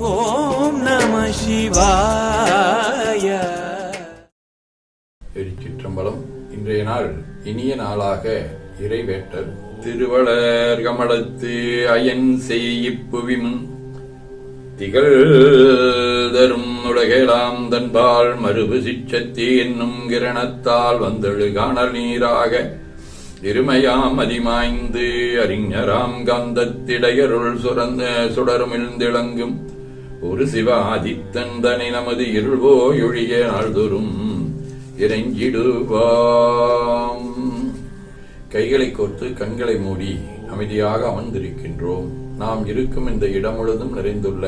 ஓம் நம சிவாய. திருச்சிற்றம்பலம் இன்றைய நாள் இனிய நாளாக இறைவேட்டல் திருவளர் கமலத்து அயன் செய்யிப்புவிமுன் திகழ் தரும் உலகெலாம் தன்பால் மறுபு சிச்சத்தி என்னும் கிரணத்தால் வந்தெழு காணல் நீராக. இருமையாம் அதிமாய்ந்து அறிஞராம் காந்தத்திடையருள் சுரந்த சுடருமிழ்ந்திளங்கும் ஒரு சிவ ஆதித்தன் தனி நமது இருள்வோயொழிய நாள்தோறும் இறைஞ்சிடுவாம். கைகளை கோர்த்து கண்களை மூடி அமைதியாக அமர்ந்திருக்கின்றோம். நாம் இருக்கும் இந்த இடம் முழுதும் நிறைந்துள்ள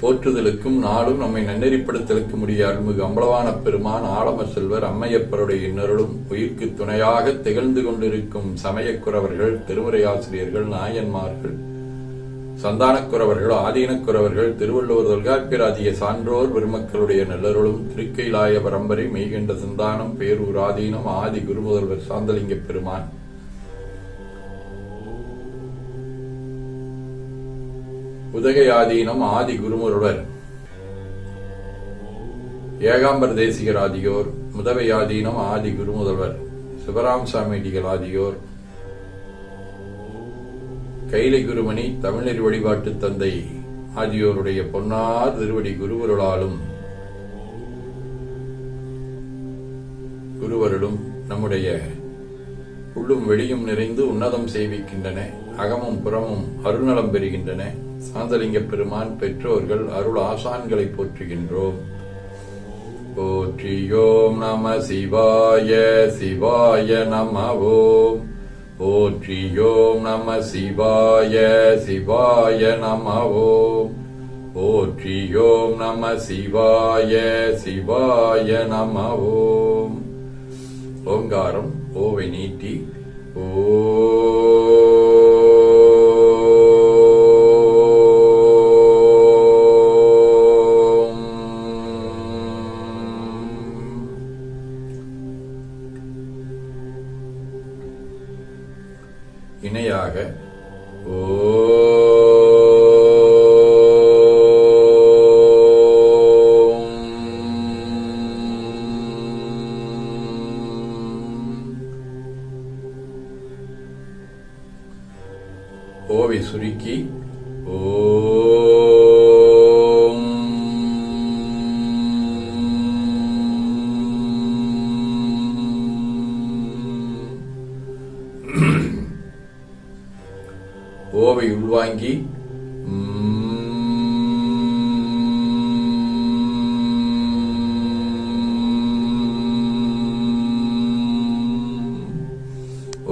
போற்றுதலுக்கும் நாளும் நம்மை நன்னெறிப்படுத்தலுக்கு முடிய அருள்மிகு அம்பலவான பெருமான் ஆலம செல்வர் அம்மையப்பருடைய இன்னருளும் உயிர்க்கு துணையாக திகழ்ந்து கொண்டிருக்கும் சமயக்குறவர்கள் திருமுறை ஆசிரியர்கள் நாயன்மார்கள் சந்தானக்குறவர்கள் ஆதீனக்குறவர்கள் திருவள்ளுவர் தொல்காப்பியராதிய சான்றோர் பெருமக்களுடைய நல்லருளும் திருக்கைலாய பரம்பரை மெய்கின்ற சந்தானம் பேரூர் ஆதீனம் ஆதி குருமுதல்வர் சாந்தலிங்க பெருமான். உதகையாதீனம் ஆதி குருமுருடர். ஏகாம்பர தேசிகர் ஆதியோர் முதவையாதீனம் ஆதி குருமுதல்வர் சிவராம் சாமிடிகள் ஆதியோர். கைலை குருமணி தமிழர் வழிபாட்டு தந்தை ஆகியோருடைய பொன்னார் திருவடி குருவருளாலும் குருவருளும் நம்முடைய உள்ளும் வெளியும் நிறைந்து உன்னதம் செய்விக்கின்றன. அகமும் புறமும் அருள்நலம் பெறுகின்றன. சாந்தலிங்க பெருமான் பெற்றோர்கள் அருள் ஆசான்களை போற்றுகின்றோம். போற்றியோம் நம சிவாய சிவாய நம ஓம். போற்றியோம் நம சிவாய சிவாய நம ஓம் போற்றியோம் நம சிவாய சிவாய நம ஓம் ஓங்காரம் ஓவை நீட்டி ஓ இணையாக ஓம் ஓவை சுருக்கி ஓம்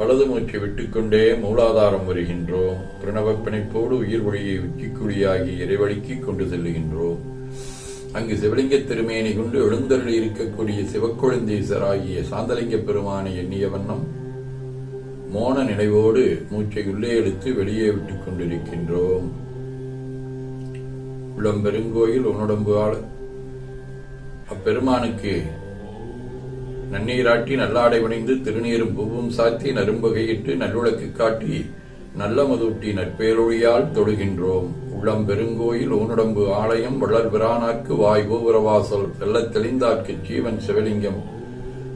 வலது மூச்சை விட்டுக்கொண்டே மூலாதாரம் வருகின்றோம் பிரணவ பிணைப்போடு உயிர் ஒளியை உச்சிக்குழியாகி இறைவழிக்கு கொண்டு செல்லுகின்றோம் அங்கு சிவலிங்க திருமேனி கொண்டு எழுந்தருள் இருக்கக்கூடிய சிவக்குழந்தீசராகிய சாந்தலிங்க பெருமானை எண்ணிய வண்ணம் மோன நினைவோடு மூச்சை உள்ளே எடுத்து வெளியே விட்டுக் கொண்டிருக்கின்றோம். உள்ளம் பெருங்கோயில் உன்னுடம்பு ஆள அப்பெருமானுக்கு நன்னீராட்டி நல்லாடை வணிந்து திருநீரும் பூவும் சாத்தி நரும்பகையிட்டு நல்லுழக்கு காட்டி நல்ல மதுட்டி நற்பேரொழியால் தொழுகின்றோம் உள்ளம் பெருங்கோயில் ஊனுடம்பு ஆலயம் வள்ளல் பிரானாக்கு வாய் கோபுரவாசல் வெள்ளத் தெளிந்தார்க்கு ஜீவன் சிவலிங்கம்.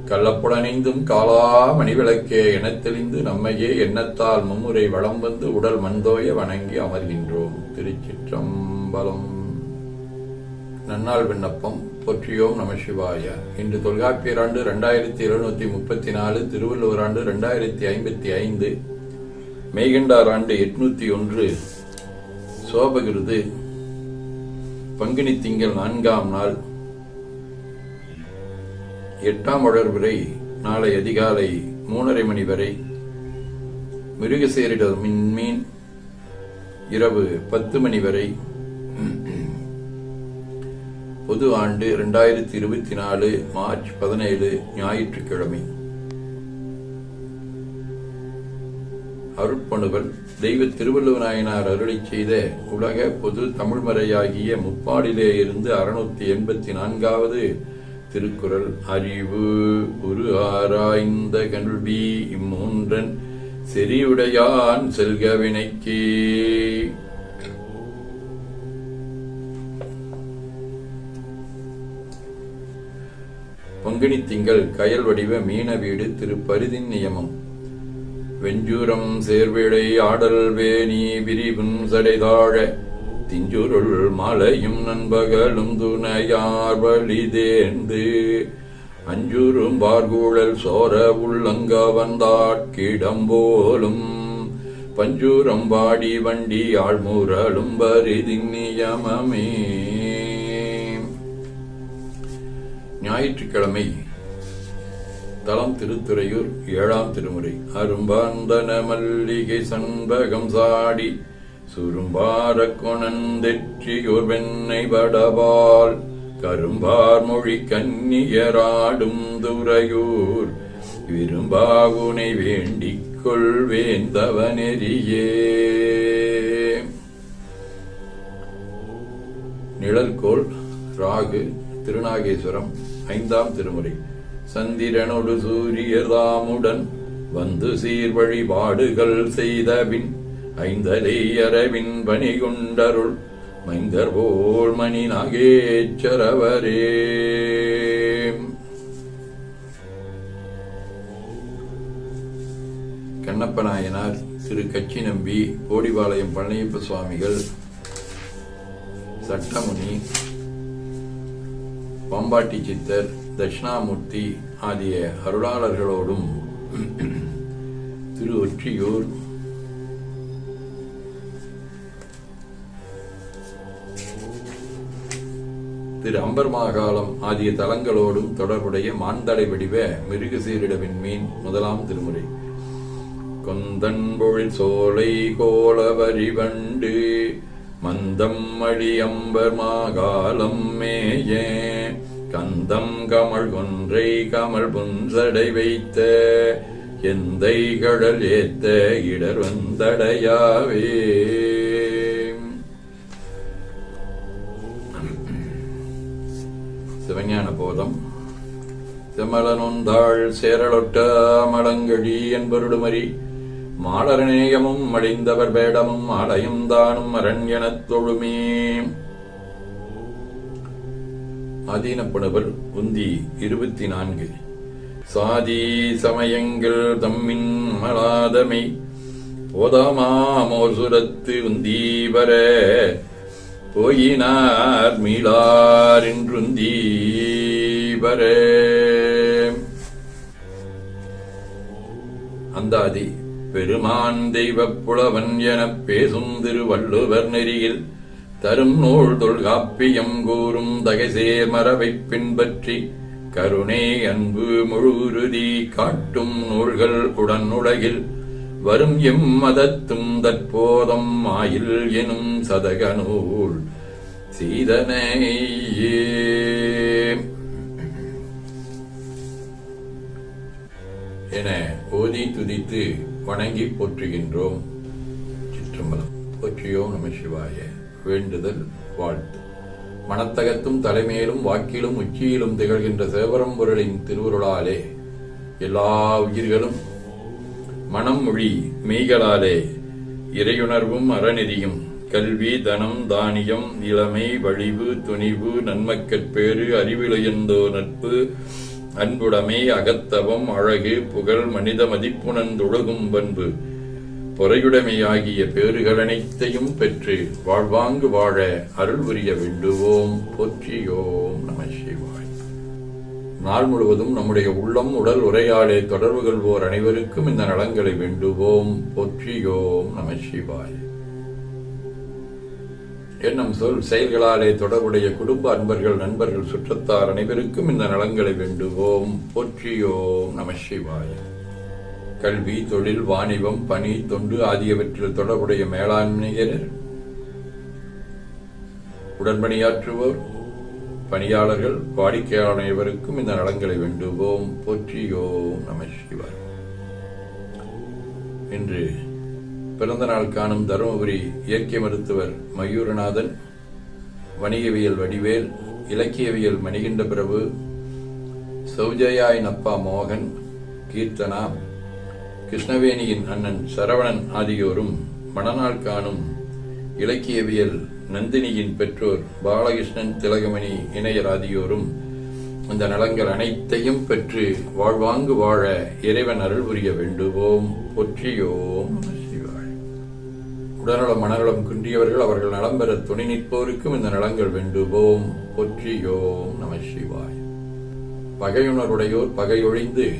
கள்ளப்புடனைந்தும் காலா மணிவிளக்கே எனத் தெளிந்து நம்மையே எண்ணத்தால் மும்முறை வளம் வந்து உடல் மந்தோய வணங்கி அமர்கின்றோம். திருச்சிற்றம்பலம். நன்னாள் விண்ணப்பம். போற்றியோம் நம சிவாய. இன்று தொல்காப்பியர் ஆண்டு ரெண்டாயிரத்தி எழுநூத்தி முப்பத்தி நாலு திருவள்ளுவர் ஆண்டு ரெண்டாயிரத்தி ஐம்பத்தி ஐந்து மெய்கண்டார் ஆண்டு எட்நூத்தி ஒன்று சோபகிருது பங்குனி திங்கள் நான்காம் நாள் எட்டாம் வளர்விரை நாளை அதிகாலை மூணரை மணி வரை மிருகசேரிட மின்மீன் இரவு பத்து மணி வரை பொது ஆண்டு இரண்டாயிரத்தி இருபத்தி நாலு மார்ச் பதினேழு ஞாயிற்றுக்கிழமை. அருட்பணுவல் தெய்வ திருவள்ளுவநாயனார் அருளை செய்த உலக பொது தமிழ்மறையாகிய முப்பாடிலே இருந்து அறுநூத்தி எண்பத்தி நான்காவது திருக்குறள். அறிவு உரு ஆராய்ந்த கல்வி இம்மூன்றன் செறிவுடையான் செல்கவினைக்கே. பங்குனி திங்கள் கயல் வடிவ மீன வீடு திரு பரிதின் நியமம். வெஞ்சூரம் சேர்வேடை ஆடல் வேணி விரிவும் சடைதாழ திஞ்சுருள் மலையும் நண்பகலும் துணையார் வழி தேர்ந்து பார்கூழல் சோர உள்ளங்க வந்தாட்கிடம் போலும் பஞ்சூரம் வாடி வண்டி ஆழ்முரலும் பரிதின் நியமமே. ஞாயிற்றுக்கிழமை தலம் திருத்துறையூர் ஏழாம் திருமுறை. அரும்பாந்தன மல்லிகை சண்பகம் சாடி சுரும்பார கொணந்தெற்றியோர் வெண்ணை வடபால் கரும்பார் மொழி கன்னியராடும் துறையூர். விரும்பாகுனை வேண்டிக் கொள்வேந்தவனெறியே நிழல்கோள் ராகு திருநாகேஸ்வரம். ஐந்தாம் திருமுறை. சந்திரனொடு சூரியதாமுடன் வந்து சீர் வழிபாடுகள் செய்தபின் ஐந்தலை அரவின் பணி கொண்டருள் மைந்தர் போல் மணி நாகேச்சரவரே. கண்ணப்ப நாயனார் திரு கச்சி நம்பி கோடிபாளையம் பழனியப்ப சுவாமிகள் சட்டமுனி பாம்பாட்டி சித்தர் தட்சிணாமூர்த்தி ஆகிய அருளாளர்களோடும் திரு ஒற்றியூர். திரு அம்பர்மாகாலம் ஆகிய தலங்களோடும் தொடர்புடைய மாந்தடை வடிவ மிருகசீரிடவின் மீன் முதலாம் திருமுறை. கொந்தன் சோலை கோலவரி வண்டு மந்தம் மழி மாகாலம் மேயே கந்தம் கமல் ஒன்றை கமல் புன்சடை வைத்த எந்தை கடல் ஏத்த இடர் வந்தடையாவே. சிவஞான போதம். செமலனொந்தாள் சேரலொட்ட மடங்கழி என்பருடுமரி மாடரநேயமும் மடிந்தவர் வேடமும் ஆலயம் தானும் அரண்யனத் தொழுமே. ஆதீனப்படுவல் உந்தி இருபத்தி நான்கு சாதி சமயங்கள் தம்மின் மலாதமை. போதாமாமோர் சுரத்து உந்தீவர. போயினார் மீளார் என்றுந்தீவர அந்தாதி பெருமான் தெய்வப் புலவன் எனப் பேசும் திருவள்ளுவர் நெறியில் தரும் நூல் தொல்காப்பியம் கூறும் தகைசே மரபைப் பின்பற்றி கருணை அன்பு முழுருதி காட்டும் நூல்கள் உடன் உலகில் வரும் எம் மதத்தும் தற்போதம் ஆயில் எனும் சதக நூல் சீதனையே. என ஓதி துதித்து வணங்கி போற்றுகின்றோம் சிற்றம்பலம். போற்றியோம் நம சிவாய. வேண்டுதல் வாழ்த்து. மனத்தகத்தும் தலைமையிலும் வாக்கிலும் உச்சியிலும் திகழ்கின்ற சேவரம்பொருளின் திருவுருளாலே எல்லா உயிர்களும் மனம் மொழி மெய்களாலே இறையுணர்வும் அறநெறியும் கல்வி தனம் தானியம் இளமை வழிவு துணிவு நன்மக்கற்பேறு அறிவிலையந்தோ நட்பு அன்புடைமை அகத்தவம் அழகு புகழ் மனித மதிப்புணர்ந்தொழுகும் பண்பு. பொறையுடைமையாகிய பேறுகள் அனைத்தையும் பெற்று வாழ்வாங்கு வாழ அருள் புரிய வேண்டுவோம். போற்றியோம் நம சிவாய். நாள் முழுவதும் நம்முடைய உள்ளம் உடல் உரையாடே தொடர்பு கொள்வோர் அனைவருக்கும் இந்த நலங்களை வேண்டுவோம். போற்றியோம் நம சிவாய். என்னும் சொல் செயல்களாலே தொடர்புடைய குடும்ப அன்பர்கள் நண்பர்கள் சுற்றத்தார் அனைவருக்கும் இந்த நலங்களை வேண்டுவோம். போற்றியோம் நம சிவாய. கல்வி தொழில் வாணிபம் பணி தொண்டு ஆகியவற்றில் தொடர்புடைய மேலாண்மையினர் உடன்பணியாற்றுவோர் பணியாளர்கள் வாடிக்கையாளர் அனைவருக்கும் இந்த நலங்களை வேண்டுவோம். போற்றியோம் நம சிவாய். இன்று பிறந்த நாள் காணும் தருமபுரி இயற்கை மருத்துவர் மயூரநாதன் வணிகவியல் வடிவேல் இலக்கியவியல் மணிகண்ட பிரபு சௌஜயாய் நப்பா மோகன் கீர்த்தனா கிருஷ்ணவேணியின் அண்ணன் சரவணன் ஆகியோரும் மணநாள் காணும் இலக்கியவியல் நந்தினியின் பெற்றோர் பாலகிருஷ்ணன் திலகமணி இணையர் ஆகியோரும் அந்த நலங்கள் அனைத்தையும் பெற்று வாழ்வாங்கு வாழ இறைவன் அருள் புரிய வேண்டுவோம். ஒற்றியோம் நம உடல்நலம் மனநலம் குன்றியவர்கள் அவர்கள் நலம் பெற துணை நிற்போருக்கும் இந்த நலங்கள் வேண்டுவோம். பொற்றியோம் நம சிவாய். பகையுணருடையோர் பகையொழிந்து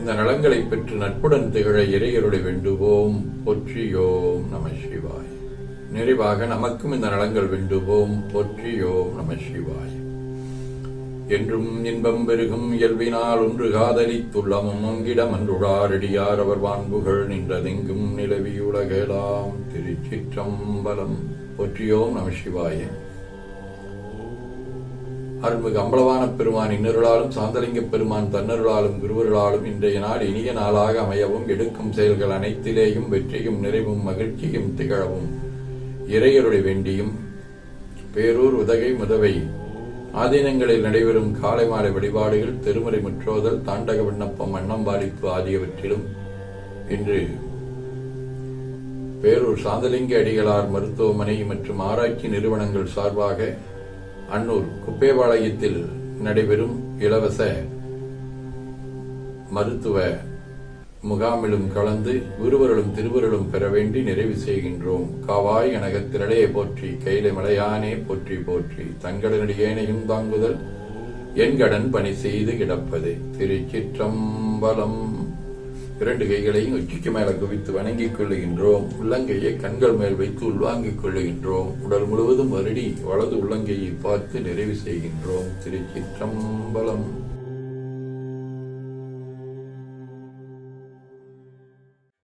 இந்த நலங்களை பெற்று நட்புடன் திகழ இறையருளை வேண்டுவோம். பொற்றியோம் நம சிவாய். நிறைவாக நமக்கும் இந்த நலங்கள் வேண்டுவோம். பொற்றியோம் நம சிவாய். என்றும் இன்பம் பெருகும் இயல்பினால் ஒன்று காதலித்துள்ளமும் அங்கிடம் அன்றுழாரடியார் அவர் வான்புகள் நின்றதெங்கும் நிலவியுலகலாம் திருச்சிற்றம்பலம். ஒற்றியோம் நம சிவாய. அருள்மிகு அம்பலவான பெருமான் இன்னருளாலும் சாந்தலிங்க பெருமான் தன்னருளாலும் குருவர்களாலும் இன்றைய நாள் இனிய நாளாக அமையவும் எடுக்கும் செயல்கள் அனைத்திலேயும் வெற்றியும் நிறைவும் மகிழ்ச்சியும் திகழவும். இறையருளை வேண்டியும் பேரூர் உதகை முதவை ஆதீனங்களில் நடைபெறும் காலை மாலை வழிபாடுகள் திருமுறை முற்றோதல் தாண்டக விண்ணப்பம் அன்னம்பாலிப்பு ஆகியவற்றிலும் இன்று பேரூர் சாந்தலிங்க அடிகளார் மருத்துவமனை மற்றும் ஆராய்ச்சி நிறுவனங்கள் சார்பாக அன்னூர் குப்பேபாளையத்தில் நடைபெறும் இலவச மருத்துவ முகாமிலும் கலந்து குருவர்களும் திருவருளும் பெற வேண்டி நிறைவு செய்கின்றோம். காவாய் எனகத்திரளே போற்றி கைலை மலையானே போற்றி போற்றி தங்களினடியேனையும் தாங்குதல் என்கடன் பணி செய்து கிடப்பது. திருச்சிற்றம்பலம். இரண்டு கைகளையும் உச்சிக்கு மேல குவித்து வணங்கிக் கொள்ளுகின்றோம். உள்ளங்கையை கண்கள் மேல் வைத்து உள்வாங்கிக் கொள்ளுகின்றோம். உடல் முழுவதும் வருடி வலது உள்ளங்கையை பார்த்து நிறைவு செய்கின்றோம். திருச்சிற்றம்பலம்.